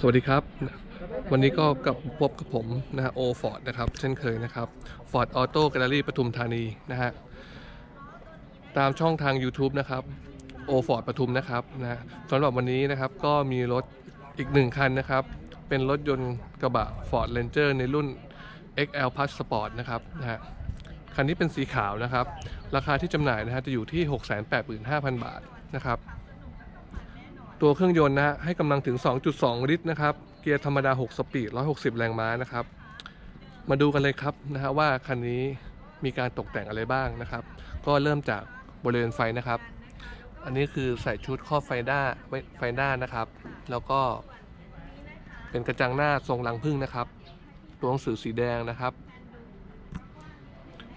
สวัสดีครับ วันนี้ก็กับพบกับผมนะฮะโอฟอร์ดนะครับเช่นเคยนะครับฟอร์ดออโต้แกลเลอรี่ปทุมธานีนะฮะตามช่องทาง YouTube นะครับโอฟอร์ดปทุมนะครับนะฮะสำหรับวันนี้นะครับก็มีรถอีกหนึ่งคันนะครับ เป็นรถยนต์กระบะ Ford Ranger ในรุ่น XL Plus Sport นะครับนะฮะคันนี้เป็นสีขาวนะครับ ราคาที่จำหน่ายนะฮะจะอยู่ที่ 685,000 บาทนะครับ ตัวเครื่องยนต์นะฮะให้กำลังถึง 2.2 ลิตรนะครับ เกียร์ธรรมดา 6 สปีด 160 แรงม้านะครับ มาดูกันเลยครับนะฮะว่าคันนี้มีการตกแต่งอะไรบ้างนะครับ ก็เริ่มจากบริเวณไฟนะครับ อันนี้คือใส่ชุดครอบไฟหน้าไฟหน้านะครับ แล้วก็ เป็นกระจังหน้าทรงรังพึ่งนะครับ ตัวหนังสือสีแดงนะครับ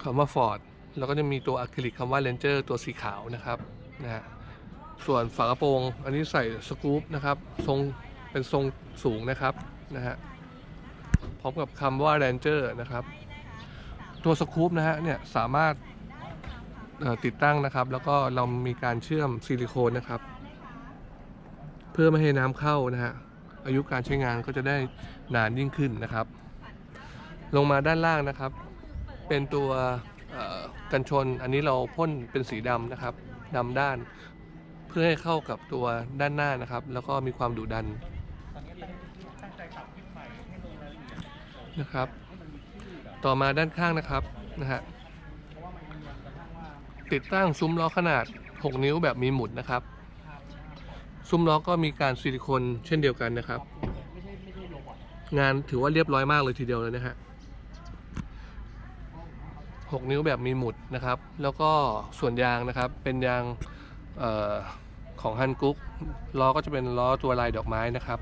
คำว่า Ford แล้วก็จะมีตัวอะคริลิกคำว่า Ranger ตัวสีขาวนะครับนะฮะ ส่วนฝากระโปรง อันนี้ใส่สกู๊ปนะครับ ทรงเป็นทรงสูงนะครับนะฮะพร้อมกับคำว่า Ranger นะครับ ตัวสกู๊ปนะฮะเนี่ยสามารถติดตั้งนะครับ แล้วก็เรามีการเชื่อมซิลิโคนนะครับ เพื่อไม่ให้น้ำเข้านะฮะอายุการใช้งานก็จะได้นานยิ่งขึ้นนะครับ ลงมาด้านล่างนะครับ เป็นตัวกันชนอันนี้เราพ่นเป็นสีดำนะครับดำด้าน เพื่อให้เข้ากับตัวด้านหน้านะครับ แล้วก็มีความดุดันนะครับ ต่อมาด้านข้างนะครับนะฮะติดตั้งซุ้มล้อขนาด 6 นิ้วแบบมีหมุดนะครับ ซุ้มล้อก็มีการซิลิโคนเช่นเดียวกันนะครับ งานถือว่าเรียบร้อยมากเลยทีเดียวเลยนะฮะ6 นิ้วแบบมีหมุดนะครับ แล้วก็ส่วนยางนะครับ เป็นยาง ของฮันกุ๊กล้อก็จะเป็นล้อตัวลายดอกไม้นะครับ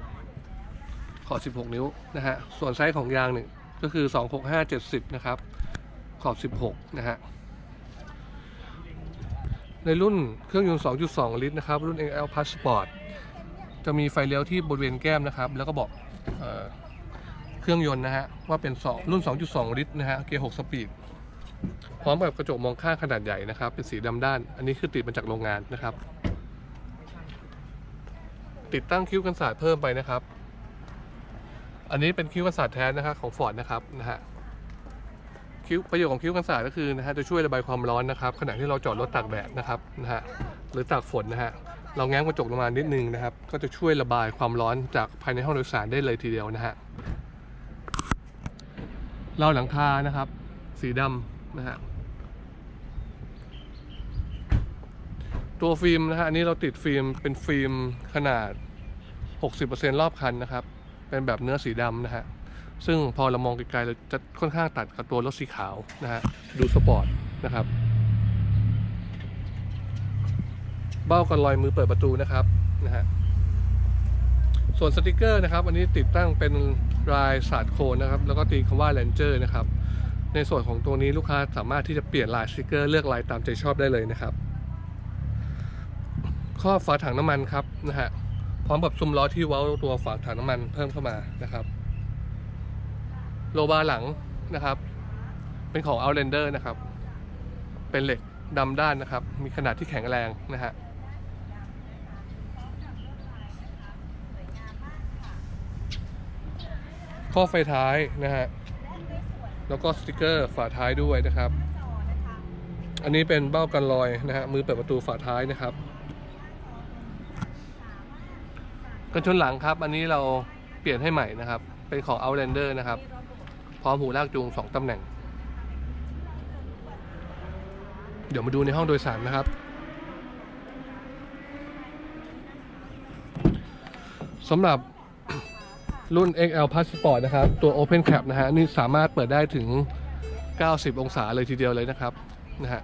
ขอบ 16 นิ้วนะฮะ ส่วนไซส์ของยางหนึ่งก็คือ 265 70 นะครับ ขอบ 16 นะฮะ ในรุ่นเครื่องยนต์ 2.2 ลิตรนะครับ รุ่น XL Plus Sport จะมีไฟเลี้ยวที่บริเวณแก้มนะครับ แล้วก็บอกเออเครื่องยนต์นะฮะ ว่าเป็น 2 รุ่น 2.2 ลิตรนะฮะ เกียร์ 6 สปีด พร้อมกับกระจกมองข้างขนาดใหญ่นะครับ เป็นสีดำด้าน อันนี้คือติดมาจากโรงงานนะครับ ติดตั้งคิ้วกันศาสตร์เพิ่มไปนะครับ อันนี้เป็นคิ้วกันศาสตร์แท้นะครับของฟอร์ดนะครับนะฮะคิ้วประโยชน์ของคิ้วกันศาสตร์ก็คือนะฮะจะช่วยระบายความร้อนนะครับขณะที่เราจอดรถตากแดดนะครับนะฮะหรือตากฝนนะฮะเราแง้มกระจกลงมานิดนึงนะครับ ก็จะช่วยระบายความร้อนจากภายในห้องโดยสารได้เลยทีเดียวนะฮะเราหลังคานะครับ สีดำ นะฮะตัวฟิล์มนะฮะอันนี้เราติดฟิล์มเป็นฟิล์มขนาด 60%รอบคันนะครับ เป็นแบบเนื้อสีดำนะฮะซึ่งพอเรามองไกลๆเราจะค่อนข้างตัดกับตัวรถสีขาวนะฮะดูสปอร์ตนะครับ เบ้ากันรอยมือเปิดประตูนะครับนะฮะส่วนสติกเกอร์นะครับ อันนี้ติดตั้งเป็นลายสาดโคนนะครับ แล้วก็ตีคำว่า Ranger นะครับ ในส่วนของตัวนี้ลูกค้าสามารถที่จะเปลี่ยนลายสติกเกอร์เลือกลายตามใจชอบได้เลยนะครับ ข้อฝาถังน้ำมันครับนะฮะพร้อมกับซุ้มล้อที่เว้าตัวฝาถังน้ำมันเพิ่มเข้ามานะครับ โลบาหลังนะครับ เป็นของ Outlander นะครับ เป็นเหล็กดำด้านนะครับ มีขนาดที่แข็งแรงนะฮะข้อไฟท้ายนะฮะ แล้วก็สติกเกอร์ฝาท้ายด้วยนะครับ อันนี้เป็นเบ้ากันรอยนะฮะมือเปิดประตูฝาท้ายนะครับกันชนหลังครับ อันนี้เราเปลี่ยนให้ใหม่นะครับ เป็นของ Outlander นะครับ พร้อมหูลากจูง 2ตำแหน่ง เดี๋ยวมาดูในห้องโดยสารนะครับสำหรับ รุ่น XL Passport นะครับ ตัว Open Cap นะฮะ นี่สามารถเปิดได้ถึง 90 องศาเลยทีเดียวเลยนะครับ นะฮะ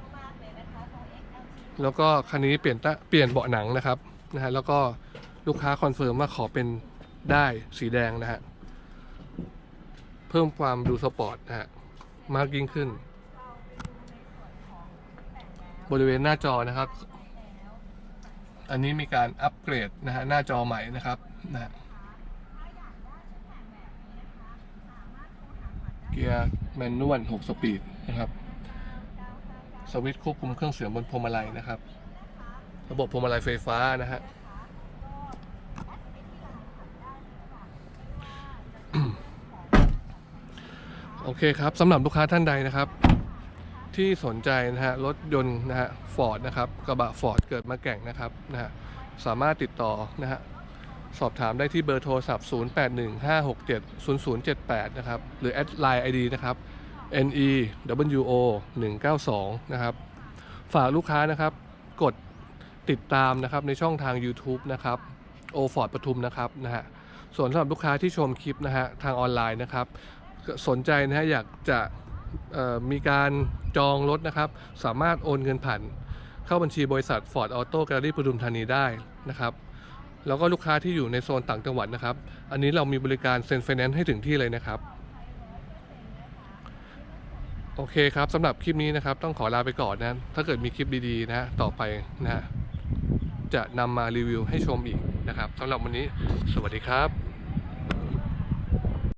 แล้วก็คันนี้เปลี่ยนตะเปลี่ยนเบาะหนังนะครับ นะฮะ แล้วก็ลูกค้าคอนเฟิร์มว่าขอเป็นได้สีแดงนะฮะ เพิ่มความดูสปอร์ตนะฮะ มากยิ่งขึ้น บริเวณหน้าจอนะครับ อันนี้มีการอัปเกรดนะฮะ หน้าจอใหม่นะครับ นะฮะ เกียร์แมนนวล6สปีดนะครับ สวิตช์ควบคุมเครื่องเสียงบนพวงมาลัยนะครับ ระบบพวงมาลัยไฟฟ้านะฮะโอเคครับสำหรับลูกค้าท่านใดนะครับ ที่สนใจนะฮะรถยนต์นะฮะฟอร์ดนะครับกระบะฟอร์ดเกิดมาแก่งนะครับนะฮะสามารถติดต่อนะฮะ สอบถามได้ที่เบอร์โทรศัพท์ 0815670078 นะครับ หรือแอดไลน์ ID นะครับ NEWO 192 นะครับ ฝากลูกค้านะครับ กดติดตามนะครับในช่องทาง YouTube นะครับโอฟอร์ดปทุมนะครับนะฮะส่วนสำหรับลูกค้าที่ชมคลิปนะฮะทางออนไลน์นะครับ สนใจนะฮะอยากจะมีการจองรถนะครับ สามารถโอนเงินผ่านเข้าบัญชีบริษัท Ford Auto Gallery ปทุมธานีได้นะครับ แล้วก็ลูกค้าที่อยู่ในโซนต่างจังหวัดนะครับ อันนี้เรามีบริการเซ็นไฟแนนซ์ให้ถึงที่เลยนะครับ โอเคครับสำหรับคลิปนี้นะครับ ต้องขอลาไปก่อนนะ ถ้าเกิดมีคลิปดีๆนะฮะต่อไปนะฮะจะนำมารีวิวให้ชมอีกนะครับสำหรับวันนี้ สวัสดีครับ